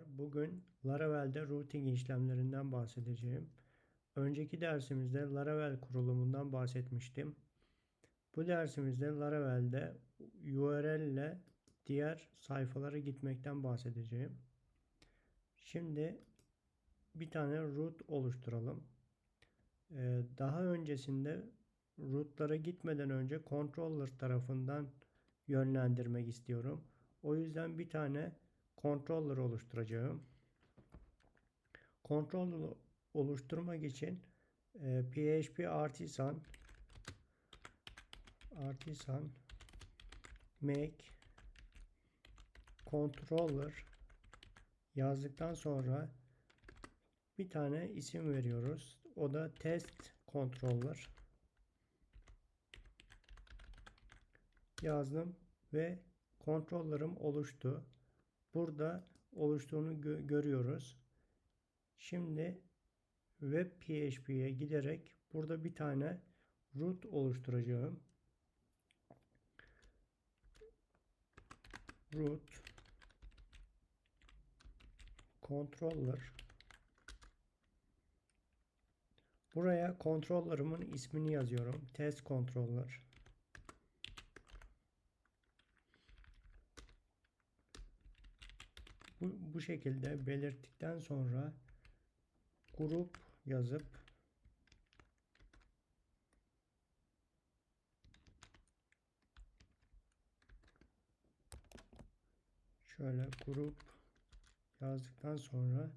Merhabalar. Bugün Laravel'de routing işlemlerinden bahsedeceğim. Önceki dersimizde Laravel kurulumundan bahsetmiştim. Bu dersimizde Laravel'de URL ile diğer sayfalara gitmekten bahsedeceğim. Şimdi bir tane root oluşturalım. Ee, daha öncesinde rootlara gitmeden önce controller tarafından yönlendirmek istiyorum. O yüzden bir tane controller oluşturacağım. Controller oluşturmak için e, PHP artisan artisan make controller yazdıktan sonra bir tane isim veriyoruz. O da test controller yazdım ve kontrollerim oluştu. Burada oluştuğunu gö görüyoruz. Şimdi web PHP'ye giderek burada bir tane root oluşturacağım. root controller Buraya controller'ımın ismini yazıyorum. Test controller. Bu, bu şekilde belirttikten sonra grup yazıp şöyle grup yazdıktan sonra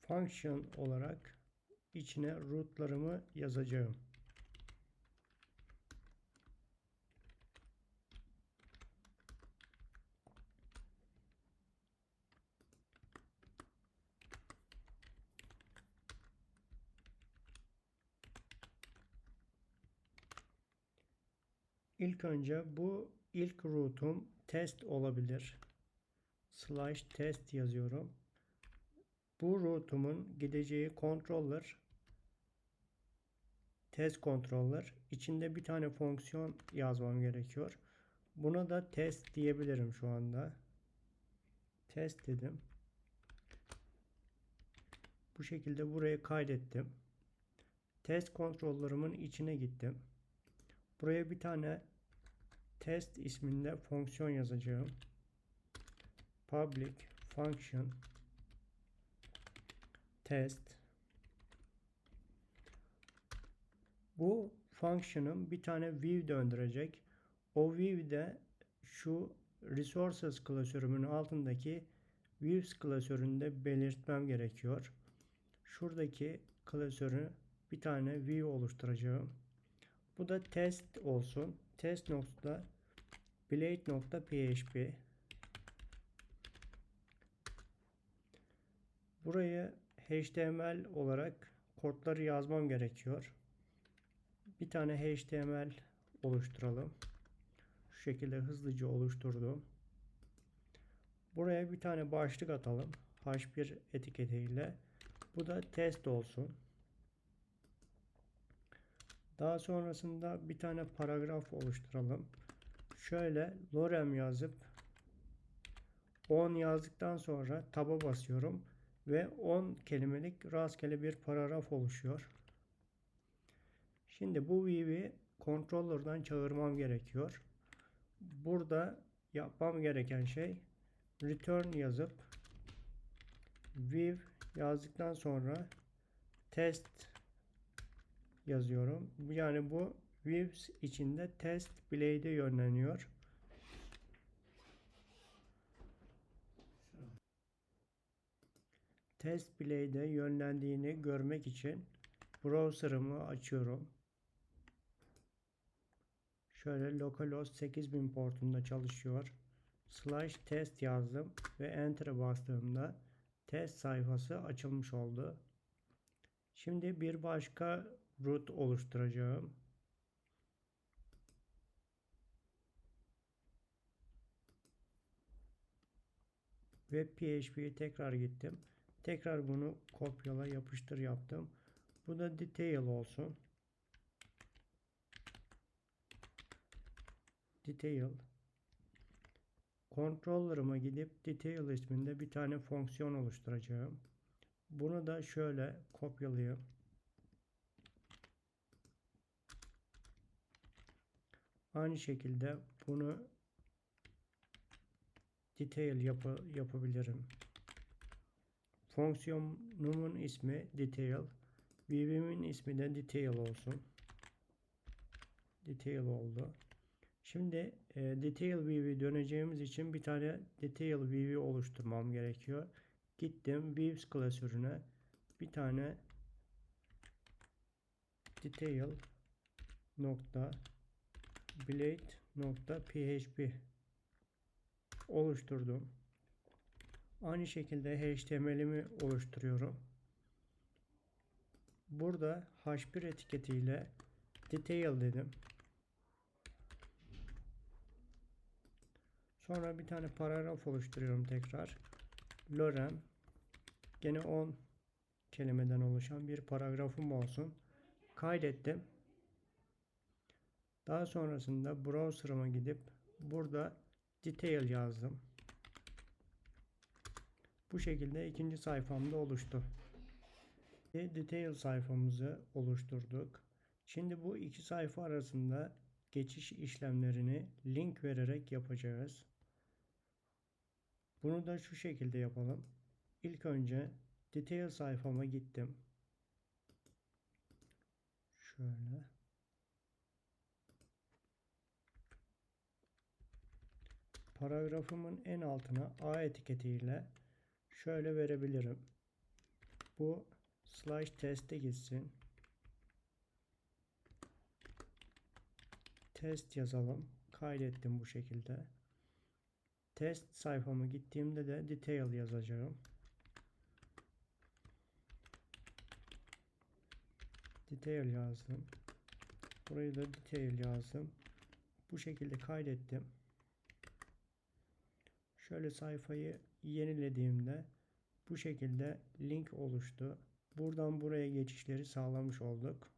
function olarak içine rootlarımı yazacağım. İlk önce bu ilk route'um test olabilir. Slash test yazıyorum. Bu route'umun gideceği controller test controller içinde bir tane fonksiyon yazmam gerekiyor. Buna da test diyebilirim şu anda. Test dedim. Bu şekilde buraya kaydettim. Test kontrollerimin içine gittim. Buraya bir tane test isminde fonksiyon yazacağım. Public function test Bu function'ım bir tane view döndürecek. O view'de şu resources klasörümün altındaki views klasöründe belirtmem gerekiyor. Şuradaki klasörü bir tane view oluşturacağım. Bu da test olsun. Test nokta blade nokta php Buraya HTML olarak kodları yazmam gerekiyor. Bir tane HTML oluşturalım. Şu şekilde hızlıca oluşturdum. Buraya bir tane başlık atalım. H1 etiketiyle. Bu da test olsun. Daha sonrasında bir tane paragraf oluşturalım. Şöyle lorem yazıp 10 yazdıktan sonra taba basıyorum ve 10 kelimelik rastgele bir paragraf oluşuyor. Şimdi bu view'i controller'dan çağırmam gerekiyor. Burada yapmam gereken şey return yazıp view yazdıktan sonra test yazıyorum. Yani bu views içinde test blade'e yönleniyor. Test blade'e yönlendiğini görmek için browser'ımı açıyorum. Şöyle localhost 8000 portunda çalışıyor. Slash test yazdım ve enter'a bastığımda test sayfası açılmış oldu. Şimdi bir başka root oluşturacağım. Web PHP'ye tekrar gittim. Tekrar bunu kopyala yapıştır yaptım. Bu da detail olsun. Detail. Controller'ıma gidip detail isminde bir tane fonksiyon oluşturacağım. Bunu da şöyle kopyalayayım. Aynı şekilde bunu detail yapı, yapabilirim. Fonksiyonumun ismi detail. View'imin ismi de detail olsun. Detail oldu. Şimdi e, detail view'i döneceğimiz için bir tane detail view'i oluşturmam gerekiyor. Gittim views klasörüne bir tane detail nokta blade nokta php oluşturdum. Aynı şekilde HTML'imi oluşturuyorum. Burada h1 etiketiyle detail dedim. Sonra bir tane paragraf oluşturuyorum tekrar. Lorem gene 10 kelimeden oluşan bir paragrafım olsun. Kaydettim. Daha sonrasında browser'ıma gidip burada detail yazdım. Bu şekilde ikinci sayfamda oluştu. Detail sayfamızı oluşturduk. Şimdi bu iki sayfa arasında geçiş işlemlerini link vererek yapacağız. Bunu da şu şekilde yapalım. İlk önce detail sayfama gittim. Şöyle. Paragrafımın en altına A etiketiyle şöyle verebilirim. Bu slash teste gitsin. Test yazalım. Kaydettim bu şekilde. Test sayfama gittiğimde de detail yazacağım. Detail yazdım. Burayı da detail yazdım. Bu şekilde kaydettim. Şöyle sayfayı yenilediğimde bu şekilde link oluştu. Buradan buraya geçişleri sağlamış olduk.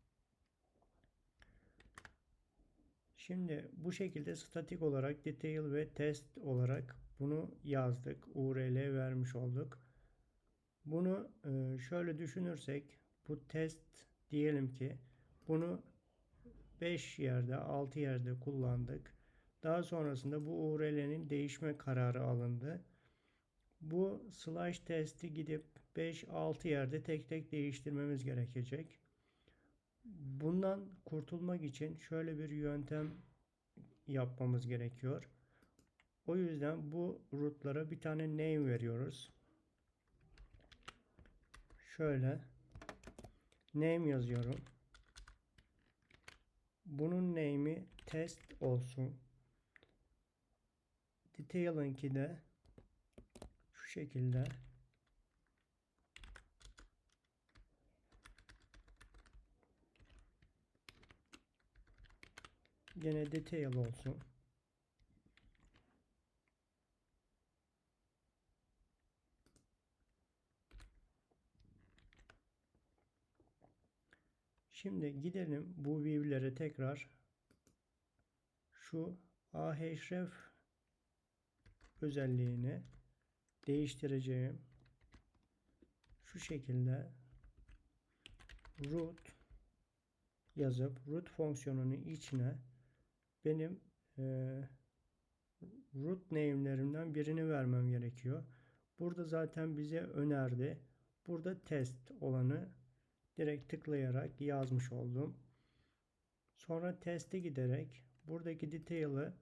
Şimdi bu şekilde statik olarak detail ve test olarak bunu yazdık. URL vermiş olduk. Bunu e, şöyle düşünürsek bu test diyelim ki bunu 5 yerde 6 yerde kullandık. Daha sonrasında bu URL'nin değişme kararı alındı. Bu slash testi gidip 5-6 yerde tek tek değiştirmemiz gerekecek. Bundan kurtulmak için şöyle bir yöntem yapmamız gerekiyor. O yüzden bu rootlara bir tane name veriyoruz. Şöyle name yazıyorum. Bunun name'i test olsun. Detail'ınki de şu şekilde Gene detail olsun. Şimdi gidelim bu view'lere tekrar şu ahref özelliğini değiştireceğim. Şu şekilde root yazıp root fonksiyonunun içine benim e, root name'lerimden birini vermem gerekiyor. Burada zaten bize önerdi. Burada test olanı direkt tıklayarak yazmış oldum. Sonra teste giderek buradaki detail'ı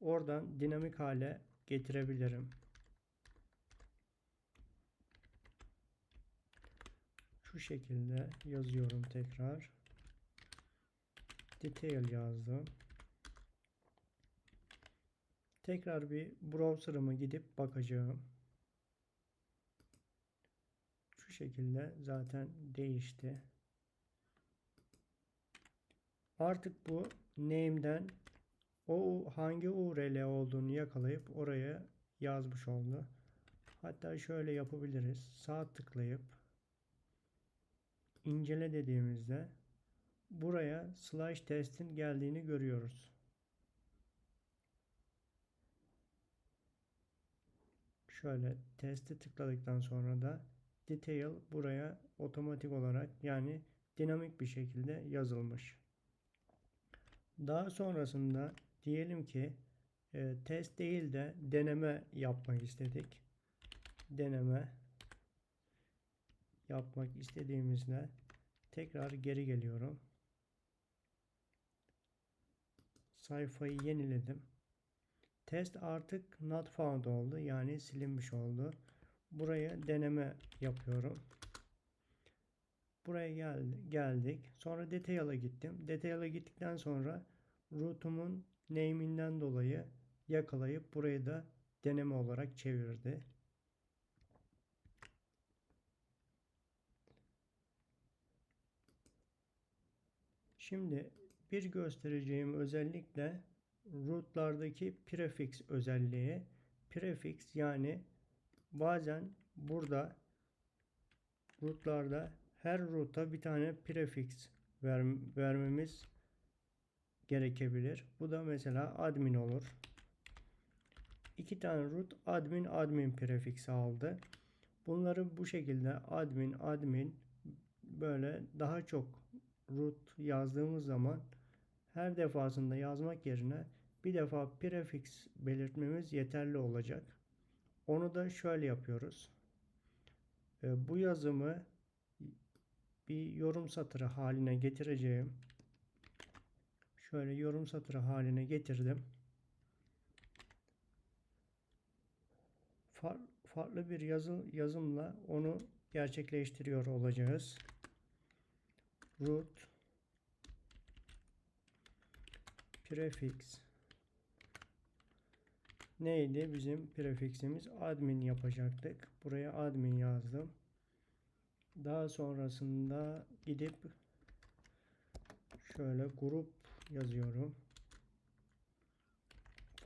oradan dinamik hale getirebilirim. Şu şekilde yazıyorum tekrar. Detail yazdım. Tekrar bir browser'ıma gidip bakacağım. Şu şekilde zaten değişti. Artık bu name'den o hangi URL olduğunu yakalayıp oraya yazmış oldu. Hatta şöyle yapabiliriz. Sağ tıklayıp incele dediğimizde buraya slash testin geldiğini görüyoruz. Şöyle testi tıkladıktan sonra da detail buraya otomatik olarak yani dinamik bir şekilde yazılmış. Daha sonrasında diyelim ki e, test değil de deneme yapmak istedik. Deneme yapmak istediğimizde tekrar geri geliyorum. Sayfayı yeniledim. Test artık not found oldu. Yani silinmiş oldu. Buraya deneme yapıyorum. Buraya geldi, geldik. Sonra detail'a gittim. Detail'a gittikten sonra route'umun name'inden dolayı yakalayıp burayı da deneme olarak çevirdi. Şimdi bir göstereceğim özellikle rootlardaki prefix özelliği. Prefix yani bazen burada rootlarda her root'a bir tane prefix ver, vermemiz gerekebilir. Bu da mesela admin olur. İki tane root admin admin prefiksi aldı. Bunları bu şekilde admin admin böyle daha çok root yazdığımız zaman her defasında yazmak yerine bir defa prefix belirtmemiz yeterli olacak. Onu da şöyle yapıyoruz. E, bu yazımı bir yorum satırı haline getireceğim. Şöyle yorum satırı haline getirdim. Far, farklı bir yazı, yazımla onu gerçekleştiriyor olacağız. Root prefix neydi? Bizim prefiximiz admin yapacaktık. Buraya admin yazdım. Daha sonrasında gidip şöyle grup yazıyorum.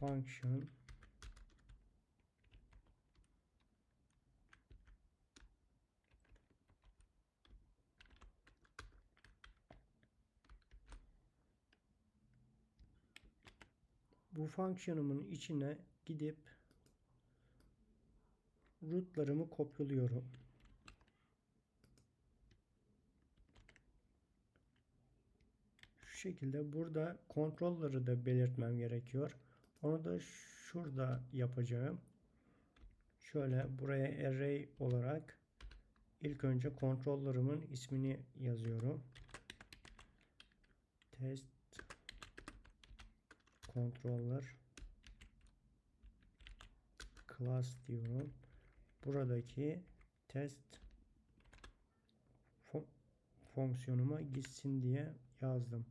Function bu fonksiyonumun içine gidip rootlarımı kopyalıyorum. Şekilde burada kontrolleri de belirtmem gerekiyor. Onu da şurada yapacağım. Şöyle buraya array olarak ilk önce kontrollerimin ismini yazıyorum. Test controller class diyorum. Buradaki test fonksiyonuma gitsin diye yazdım.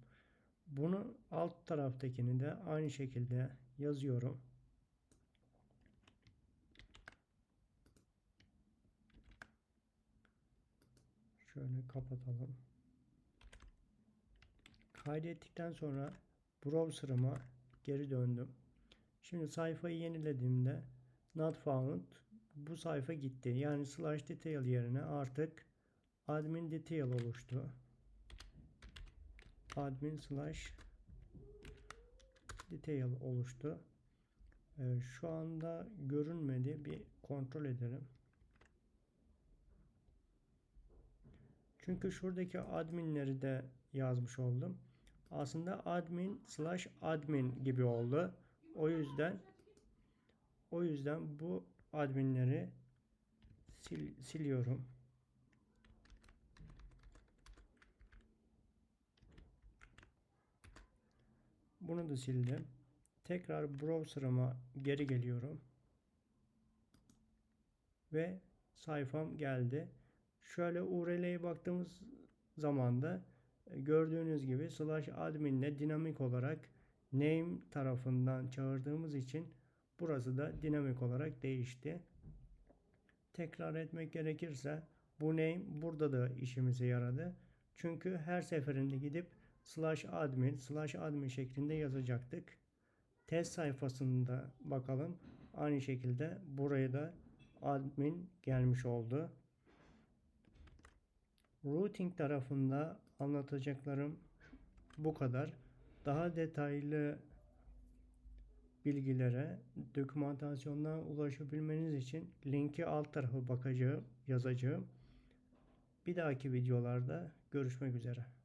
Bunu alt taraftakini de aynı şekilde yazıyorum. Şöyle kapatalım. Kaydettikten sonra browser'ıma geri döndüm. Şimdi sayfayı yenilediğimde not found bu sayfa gitti. Yani slash detail yerine artık admin detail oluştu. Admin slash detail oluştu. Ee, şu anda görünmedi. Bir kontrol edelim. Çünkü şuradaki adminleri de yazmış oldum. Aslında admin slash admin gibi oldu. O yüzden o yüzden bu adminleri sil, siliyorum. Bunu da sildim. Tekrar browser'ıma geri geliyorum. Ve sayfam geldi. Şöyle URL'ye baktığımız zaman da e, gördüğünüz gibi slash admin'le dinamik olarak name tarafından çağırdığımız için burası da dinamik olarak değişti. Tekrar etmek gerekirse bu name burada da işimize yaradı. Çünkü her seferinde gidip slash admin slash admin şeklinde yazacaktık. Test sayfasında bakalım. Aynı şekilde buraya da admin gelmiş oldu. Routing tarafında anlatacaklarım bu kadar. Daha detaylı bilgilere, dokümantasyondan ulaşabilmeniz için linki alt tarafa bakacağım, yazacağım. Bir dahaki videolarda görüşmek üzere.